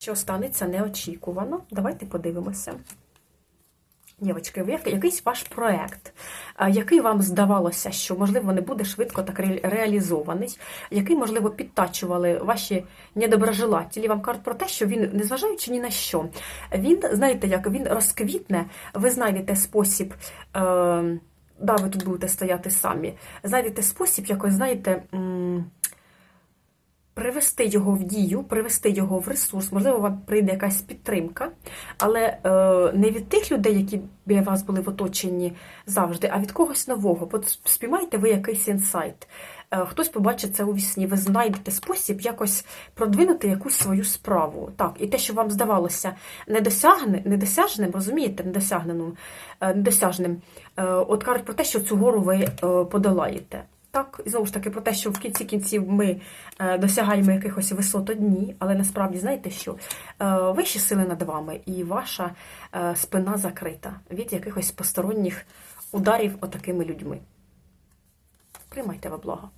Що станеться неочікувано. Давайте подивимося. Дівочки, якийсь ваш проект, який вам здавалося, що, можливо, не буде швидко так ре- реалізований, який, можливо, підтачували ваші недоброжелателі, вам кажуть про те, що він, незважаючи ні на що, він, знаєте, як він розквітне, ви знайдете спосіб. Е- Да, ви тут будете стояти самі. Знайдете спосіб, якось, знаєте, привести його в дію, привести його в ресурс, можливо, вам прийде якась підтримка, але е, не від тих людей, які біля вас були в оточенні завжди, а від когось нового. Спіймайте ви якийсь інсайт. Е, Хтось побачить це у вісні, ви знайдете спосіб якось продвинути якусь свою справу. Так, і те, що вам здавалося недосягне, недосяжним, розумієте, недосягненим, е, недосяжним, от кажуть про те, що цю гору ви подолаєте. Так, і знову ж таки про те, що в кінці кінців ми е, досягаємо якихось висот одні, але насправді знаєте що? Е, Вищі сили над вами, і ваша е, спина закрита від якихось посторонніх ударів отакими людьми. Приймайте ви благо.